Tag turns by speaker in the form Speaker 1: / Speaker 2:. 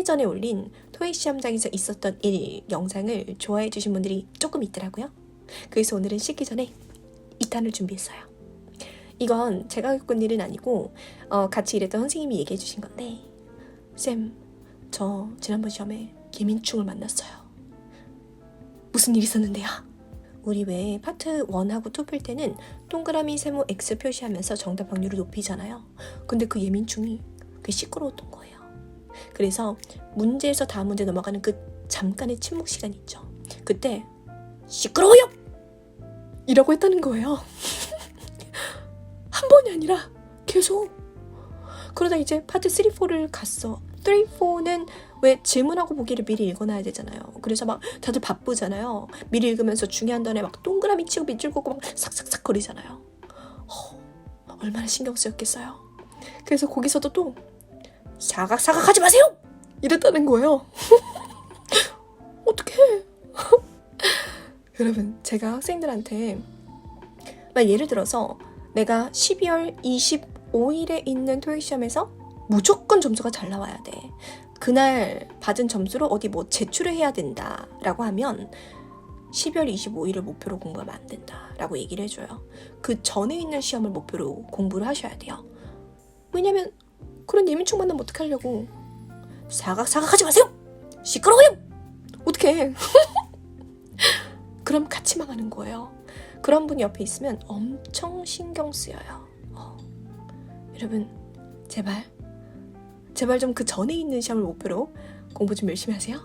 Speaker 1: 3일 전에 올린 토익 시험장에서 있었던 일 영상을 좋아해 주신 분들이 조금 있더라고요. 그래서 오늘은 씻기 전에 2탄을 준비했어요. 이건 제가 겪은 일은 아니고 어, 같이 일했던 선생님이 얘기해 주신 건데 쌤, 저 지난번 시험에 예민충을 만났어요. 무슨 일 있었는데요? 우리 왜 파트 1하고 2 풀 때는 동그라미, 세모, X 표시하면서 정답 확률을 높이잖아요. 근데 그 예민충이 그게 시끄러웠던 거예요. 그래서 문제에서 다음 문제 넘어가는 그 잠깐의 침묵 시간 있죠. 그때 시끄러워요! 이라고 했다는 거예요. 한 번이 아니라 계속. 그러다 이제 파트 3, 4를 갔어. 3, 4는 왜 질문하고 보기를 미리 읽어놔야 되잖아요. 그래서 막 다들 바쁘잖아요. 미리 읽으면서 중요한 단에 막 동그라미 치고 밑줄 긋고 막 삭삭삭 거리잖아요. 허, 얼마나 신경 쓰였겠어요. 그래서 거기서도 또 사각 사각 하지 마세요! 이랬다는 거예요. 어떡해. 여러분, 제가 학생들한테 막 예를 들어서 내가 12월 25일에 있는 토익 시험에서 무조건 점수가 잘 나와야 돼. 그날 받은 점수로 어디 뭐 제출을 해야 된다라고 하면 12월 25일을 목표로 공부하면 안 된다라고 얘기를 해줘요. 그 전에 있는 시험을 목표로 공부를 하셔야 돼요. 왜냐면 그런 예민충 만나면 어떡하려고 사각 사각하지 마세요! 시끄러워요! 어떡해 그럼 같이 망하는 거예요. 그런 분이 옆에 있으면 엄청 신경 쓰여요. 어. 여러분 제발 제발 좀 그 전에 있는 시험을 목표로 공부 좀 열심히 하세요.